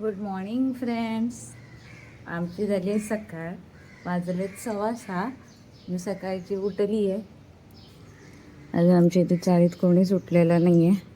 Good morning friends आमची झाली आहे सकाळ. वाजलेत सव्वा सहा मी सकाळची उठली आहे. अजून आमच्या इथे चाळीत कोणीच उठलेलं नाही आहे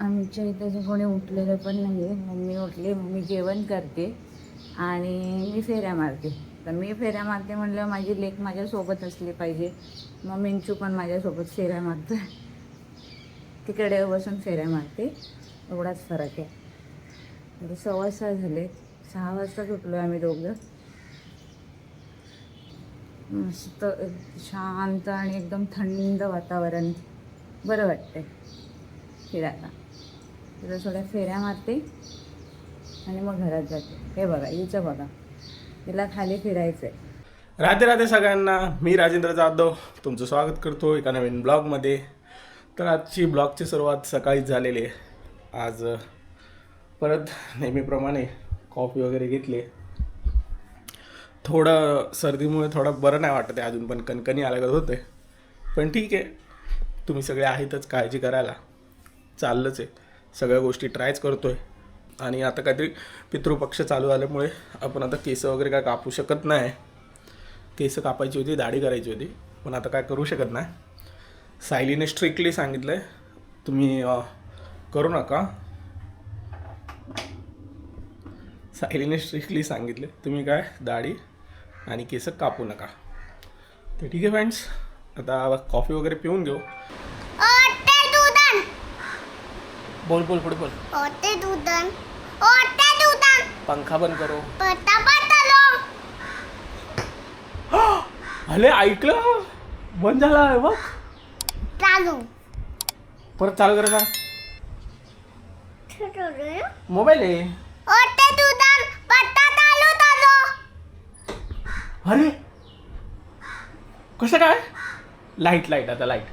आमच्या इथे अजून कोणी उठलेलं पण नाही आहे मम्मी उठली मम्मी जेवण करते आणि मी फेऱ्या मारते. तर मी फेऱ्या मारते म्हणलं माझी लेक माझ्यासोबत असली पाहिजे. मग मिंचू पण माझ्यासोबत फेऱ्या मारते. तिकडे बसून फेऱ्या मारते. एवढाच फरक आहे. आता सव्वा सहा झाले. सहा वाजताच उठलो आम्ही दोघं. मस्त शांत आणि एकदम थंड वातावरण. बरं वाटतंय फिरायला. तिथं थोड्या फेऱ्या मारते आणि मग घरात जाते. हे बघा हिचं बघा. तिला खाली फिरायचं आहे राधे राधे सगळ्यांना. मी राजेंद्र जाधव. तुमचं स्वागत करतो एका नवीन ब्लॉगमध्ये. तर आजची ब्लॉगची सुरुवात सकाळीच झालेली आहे. आज परत नेहमीप्रमाणे कॉफी वगैरे घेतली. थोडं सर्दीमुळे थोडं बरं नाही वाटत आहे अजून पण कणकणी आल्यागत होते पण ठीक आहे. तुम्ही सगळे आहेतच काळजी करायला. चाललंच आहे. सगळ्या गोष्टी ट्रायच करतो आहे आणि आता काहीतरी पितृपक्ष चालू झाल्यामुळे आपण आता केस वगैरे काय कापू शकत नाही. केस कापायची होती दाढी करायची होती. पण आता काय करू शकत नाही. सायलीने स्ट्रिक्टली सांगितलं आहे तुम्ही करू नका. सायलीने स्ट्रिक्टली सांगितले. तुम्ही काय? दाढी आणि केस कापू नका. तर ठीक आहे फ्रेंड्स आता कॉफी वगैरे पिऊन घेऊ. बोल बोल पुढे बोल. पंखा बंद करो. अरे ऐकलं? बंद झाला आहे बघ. चालू. परत चालू करा. मोबाईल आहे ओटे दुधन पत्ता चालू चालू अरे! कसं काय? लाइट लाइट आता लाइट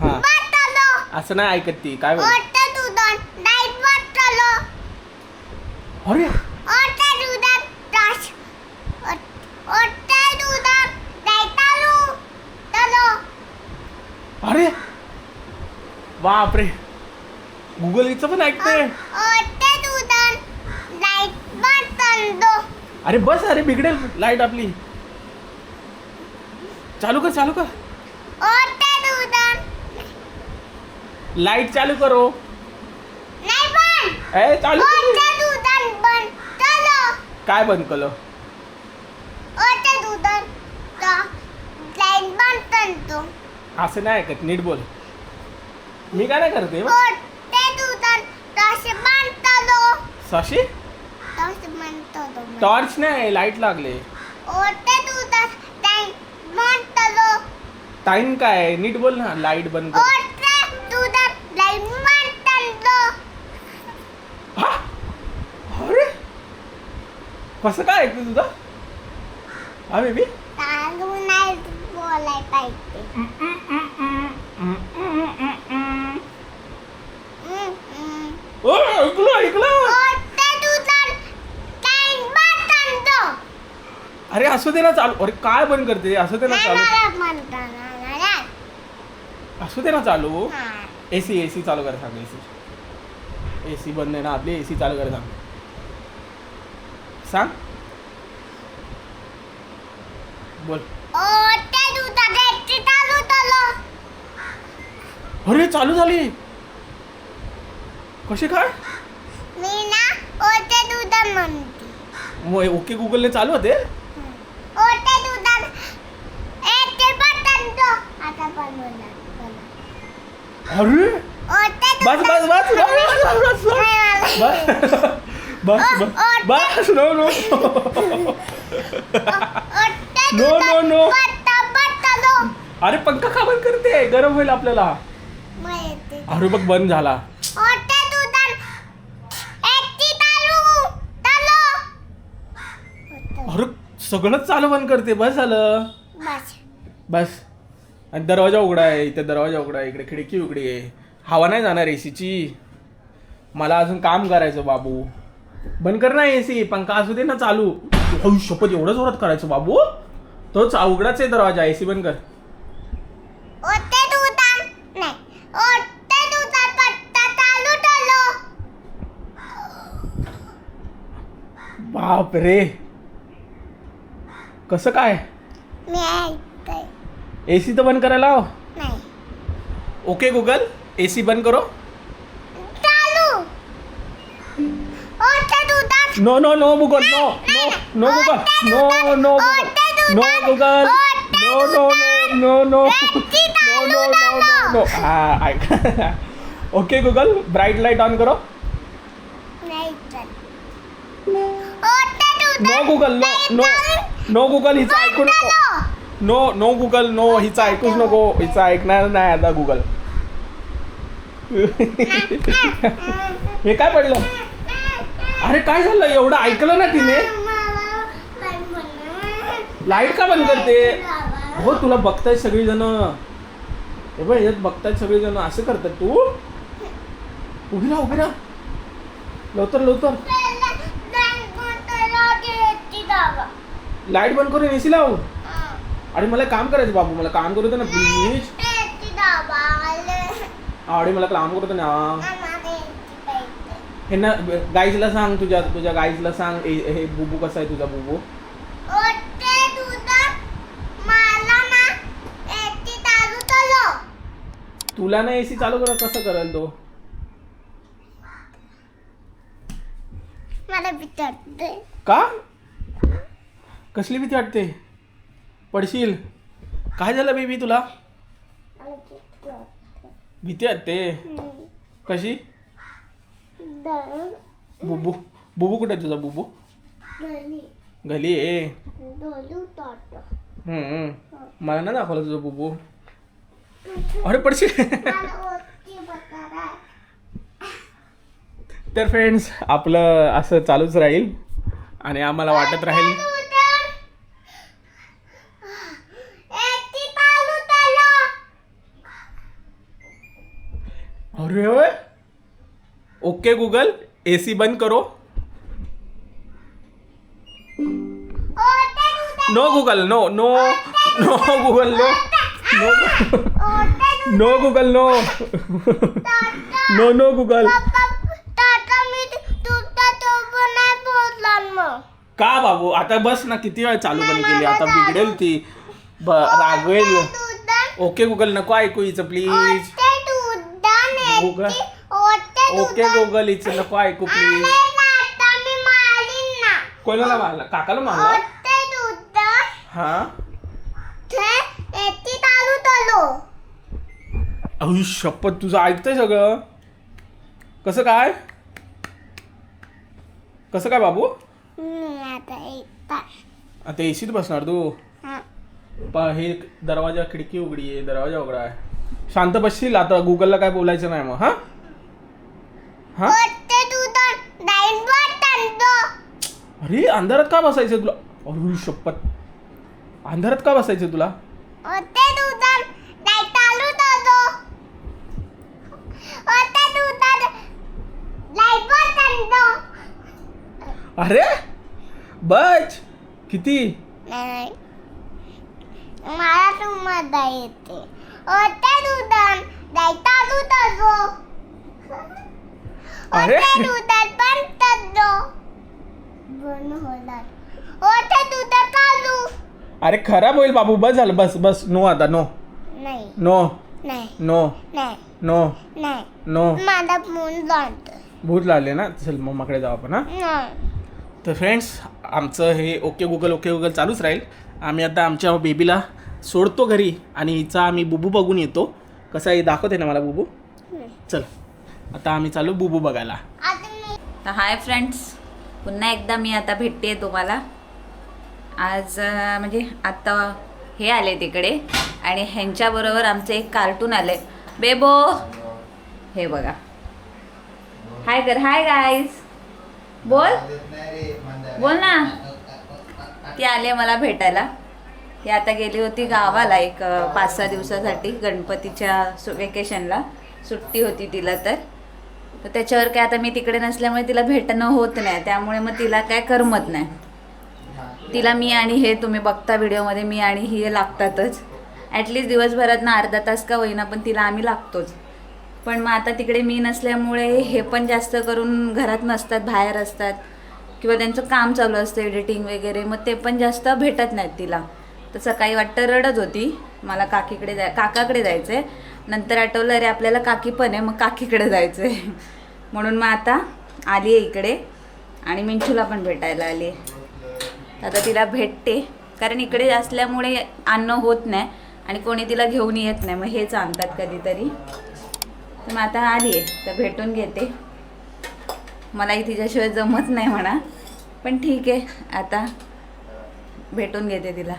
हां. असं नाही ऐकत ती काय बोल अरे! अरे! बापरे! गुगल इथं पण ऐकते ओटे दुधन लाइट पतलो अरे बस अरे बिघडेल लाइट आपली. चालू कर चालू कर. लाइट चालू करो. ए चालू कर. काय बंद केलं? असं नाही ऐकत नीट बोल. मी काय नाही करते ओटे टॉर्च म्हणतो टॉर्च नाही लाइट लागले. टाइम काय? नीट बोल ना लाइट बंद कर. अरे! कसं काय ऐकत तुझं? हा बेबी चालू ऐकलं ऐकलं. अरे असं दे ना चालू अरे काय बंद करते? असं दे ना चालू म्हणता असं दे ना चालू? हा. एसी एसी चालू कर सांग एसी एसी बंद आहे ना आपली एसी चालू कर सांग. सांग. बोल. चालू अरे चालू झाली. कशी काय? मी ना म्हणते. मग ओके गुगलने चालू होते? अरे? बस बस नो नो नो. नो अरे पंखा का बंद करते? गरम होईल आपल्याला. अरे बघ बंद झाला. अरे सगळंच चालू बंद करते. बस झालं. बस. आणि दरवाजा उघडा आहे इथे दरवाजा उघडा इकडे खिडकी उघडी आहे. हवा नाही जाणार ए सीची मला अजून काम करायचं बाबू. बंद कर ना ए सी पंखा असू दे ना चालू. हळू शपथ एवढं जोरात करायचं बाबू? तोच अवघडाच आहे दरवाजा ए सी बंद कर. बाप रे कसं काय? ए सी तर बंद करायला लाव. नाही. Okay Google. ए सी बंद करो. चालू. ओटे दुधात. No no no Google. No no no Google. No no Google. No Google. No no no no no no no no no no हा ऐक. Okay Google. Bright light on करो. नाही चल. ओटे दुधात. No Google. No no no Google. हिचं ऐकू नको. नो नो गुगल नो हिचं ऐकूच नको. हिचं ऐकणार नाही आता गुगल हे काय पडलं? अरे काय झालं? एवढं ऐकलं ना तिने? लाइट का बंद करते? हो तुला बघतायत सगळीजण. हे बघ यात बघतायत सगळीजण. असं करतात तू? उभी राहा उभी राहा. लवकर लवकर. लाइट बंद करून एसी लाव. अरे मला काम करायचं बाबू मला काम करू दे ना प्लीज अरे मला काम करू दे ना. हे ना गाईजला सांग तुझ्या तुझ्या गाईजला सांग हे बुबू कसा आहे तुझा बुबू? तुला ना एसी चालू करा कसं करेल तो? मला विचारते का? कसली भीती वाटते? पडशील? काय झालं बेबी तुला? भीती वाटते. कशी? बुबू. बुबू कुठे तुझा बुबू? घरी. आहे. मला ना दाखवलं तुझं बुबू. अरे पडशील. तर फ्रेंड्स आपलं असं चालूच राहील आणि आम्हाला वाटत राहील. अरे ओए. ओके गूगल एसी बंद करो। No Google no no no Google no no no Google no no no Google. का बाबू? आता बस ना किती वेळ चालू बंद केली? आता बिघडेल ती. ब रागवेल. ओके गुगल नको ऐकू हिचं प्लीज. गुगल ओके गुगल हिचं नको ऐकू प्लीज कोणाला मारला? काकाला मारला? हा? अहो शपथ तुझं ऐकतंय सगळं. कसं काय? कसं काय बाबू? आता एसीत बसणार तू. प हे दरवाजा खिडकी उघडी आहे दरवाजा उघडा आहे. शांत बसशील आता गुगलला काय बोलायचं नाही मग हा? हा? अरे अंधारात का बसायचं तुला? अरे शपथ. अंधारात का बसायचं तुला? अरे बच. किती? मला तुम्हाला येते दुधात अरे. दुधात होणार ओटे दुधात चालू अरे खराब होईल बाबू बस झालं बस बस. नो आता नो. नाही. नो. नाही. नो. नाही. नो. नाही. नो. माझा फोन जाणतो भूत लागले ना? चल मम्माकडे जाऊ आपण हा? नाही. तर फ्रेंड्स आमचं हे ओके गुगल ओके गुगल चालूच राहील. आम्ही आता आमच्या बेबीला सोडतो घरी आणि हिचा आम्ही बुबू बघून येतो. कसा आहे दाखवते ना मला बुबू? चल. आता आम्ही चालू बुबू बघायला. तर हाय फ्रेंड्स पुन्हा एकदा मी आता भेटते तुम्हाला. आज म्हणजे आत्ता हे आले तिकडे आणि ह्यांच्याबरोबर आमचं एक कार्टून आले बेबो! हे बघा. हाय कर हाय गाईज बोल. बोल ना. ती आली मला भेटायला. ती आता गेली होती गावाला एक पाच सहा दिवसासाठी गणपतीच्या सु वेकेशनला सुट्टी होती तिला तर. त्याच्यावर काय आता मी तिकडे नसल्यामुळे तिला भेटणं होत नाही. त्यामुळे मग तिला काय करमत नाही. तिला मी आणि हे तुम्ही बघता व्हिडिओमध्ये मी आणि ही लागतातच. ॲटलिस्ट दिवसभरात ना अर्धा तास का होईना पण तिला आम्ही लागतोच. पण मग आता तिकडे मी नसल्यामुळे हे पण जास्त करून घरात नसतात बाहेर असतात. किंवा त्यांचं काम चालू असतं एडिटिंग वगैरे मग ते पण जास्त भेटत नाहीत तिला. तर सकाळी वाटतं रडत होती. मला काकीकडे जाय काकाकडे जायचं आहे नंतर आठवलं अरे आपल्याला काकी पण आहे मग काकीकडे जायचं आहे म्हणून मग आता आली आहे इकडे. आणि मिंचूला पण भेटायला आली आहे. आता तिला भेटते. कारण इकडे असल्यामुळे आणणं होत नाही आणि कोणी तिला घेऊन येत नाही. मग हेच आणतात कधीतरी. तर मग आता आली आहे. तर भेटून घेते. मलाही तिच्याशिवाय जमत नाही म्हणा. पण ठीक आहे. आता भेटून घेते तिला.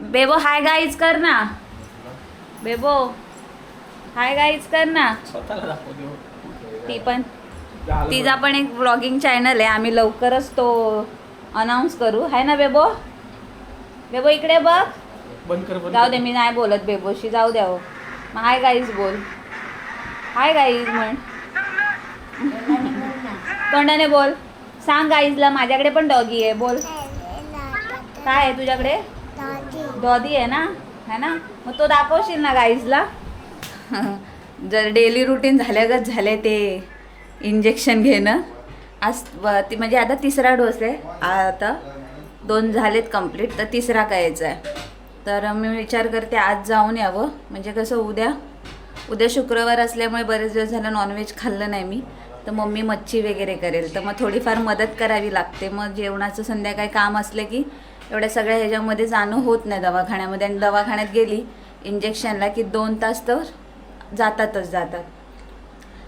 बेबो हाय गाईज कर ना. बेबो हाय गाईज कर ना. ती पण तिचा पण एक व्लॉगिंग चॅनल आहे. आम्ही लवकरच तो अनाऊन्स करू. आहे ना बेबो? बेबो इकडे बघ. बंद कर बंद जाऊ दे मी नाही बोलत बेबोशी. जाऊ द्या हो मग हाय गाईज बोल. हाय गाईज म्हण. तोंडाने बोल. सांग गाईजला माझ्याकडे पण डॉगी आहे. बोल. काय आहे तुझ्याकडे? डॉगी आहे ना? है ना? मग तो दाखवशील ना गाईजला? जर डेली रुटीन झाल्यागत झाले ते इंजेक्शन घेणं. आज ती म्हणजे आता तिसरा डोस आहे. आता दोन झालेत कंप्लीट तर तिसरा करायचा आहे तर मी विचार करते आज जाऊन यावं. म्हणजे कसं उद्या उद्या शुक्रवार असल्यामुळे बरेच दिवस झालं नॉनव्हेज खाल्लं नाही मी. तर मम्मी मच्छी वगैरे करेल. तर मग थोडीफार मदत करावी लागते. मग जेवणाचं संध्याकाळी काम असलं की एवढ्या सगळ्या ह्याच्यामध्ये जाणं होत नाही दवाखान्यामध्ये. आणि दवाखान्यात गेली इंजेक्शनला की दोन तास तर जातातच जातात.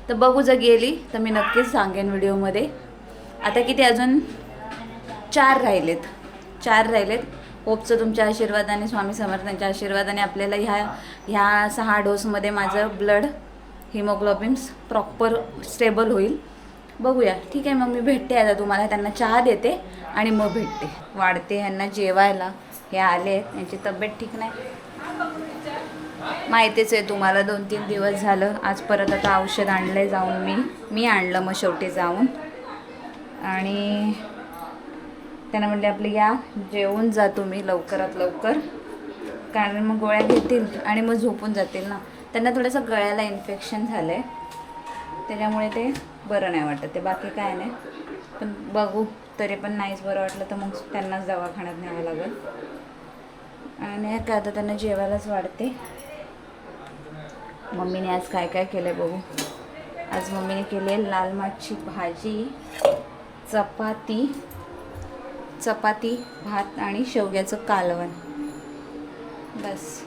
तर बघू जर गेली तर मी नक्कीच सांगेन व्हिडिओमध्ये. आता किती अजून? चार राहिलेत. चार राहिलेत. होपचं तुमच्या आशीर्वादाने स्वामी समर्थांच्या आशीर्वादाने आपल्याला ह्या ह्या सहा डोसमध्ये माझं ब्लड हिमोग्लोबिन्स प्रॉपर स्टेबल होईल. बघूया. ठीक आहे मग मी भेटते आता तुम्हाला. त्यांना चहा देते. आणि मग भेटते. वाढते ह्यांना जेवायला. हे आले आहेत यांची तब्येत ठीक नाही. माहितीच आहे तुम्हाला दोन तीन दिवस झालं. आज परत आता औषध आणलं आहे जाऊन मी. मी आणलं मग शेवटी जाऊन. आणि त्यांना म्हटले आपले या जेवून जा तुम्ही लवकरात लवकर. कारण मग गोळ्या घेतील आणि मग झोपून जातील ना. त्यांना थोडंसं गळ्याला इन्फेक्शन झालं आहे त्याच्यामुळे ते बरं नाही वाटत. ते बाकी काय नाही. पण बघू. तरी पण नाहीच बरं वाटलं तर मग त्यांनाच दवाखान्यात न्यावं लागेल. आणि काय आता त्यांना जेवायलाच वाढते. मम्मीने आज काय काय केलं आहे बघू. आज मम्मीने केली आहे लाल माठची भाजी चपाती चपाती भात आणि शेवग्याचं कालवण. बस.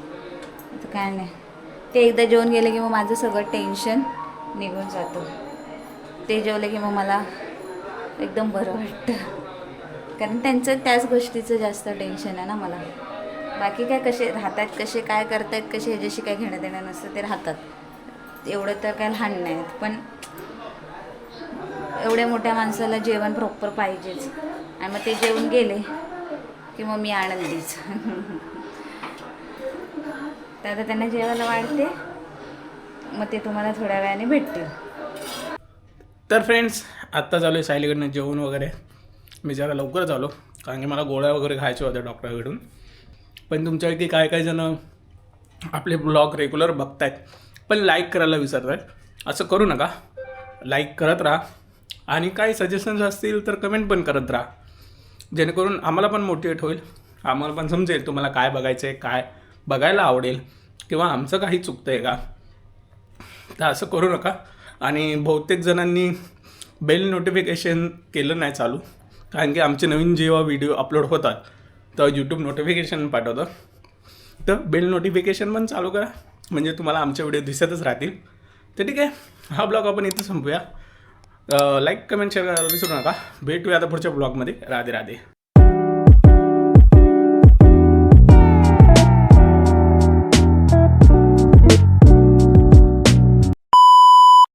आता काय नाही. ते एकदा जेवून गेलं की मग माझं सगळं टेन्शन निघून जातं. ते जेवलं की मग मला एकदम बरं वाटतं. कारण त्यांचं त्याच गोष्टीचं जास्त टेन्शन आहे ना मला. बाकी काय कसे राहतात कसे काय करतायत कसे ह्याच्याशी काय घेणं देणं नसतं ते राहतात. एवढं तर काय लहान नाहीत पण एवढ्या मोठ्या माणसाला जेवण प्रॉपर पाहिजेच. आणि मग ते जेवून गेले की मग मी आनंदीच. तर आता त्यांना जेवायला वाढते. मग ते तुम्हाला थोड्या वेळाने भेटतील. तर फ्रेंड्स आत्ता चालू आहे सायलीकडनं जेवण वगैरे. मी जरा लवकरच आलो कारण की मला गोळ्या वगैरे खायच्या होत्या डॉक्टरकडून. पण तुमच्यापैकी काय काय जण आपले ब्लॉग रेग्युलर बघतायत पण लाईक करायला विसरत असं करू नका. लाईक करत राहा. आणि काही सजेशन्स असतील तर कमेंट पण करत राहा. जेणेकरून आम्हाला पण मोटिवेट होईल. आम्हाला पण समजेल तुम्हाला काय बघायचं आहे काय बघायला आवडेल किंवा आमचं काही चुकतं आहे का. तर असं करू नका. आणि बहुतेक जणांनी बेल नोटिफिकेशन केलं नाही चालू. कारण की आमचे नवीन जेव्हा व्हिडिओ अपलोड होतात तर यूट्यूब नोटिफिकेशन पाठवतं. तर बेल नोटिफिकेशन पण चालू करा. म्हणजे तुम्हाला आमचे व्हिडिओ दिसतच राहतील. तर ठीक आहे हा ब्लॉग आपण इथं संपूया. लाईक कमेंट शेअर करायला विसरू नका. भेटूया आता पुढच्या ब्लॉगमध्ये. राधे राधे.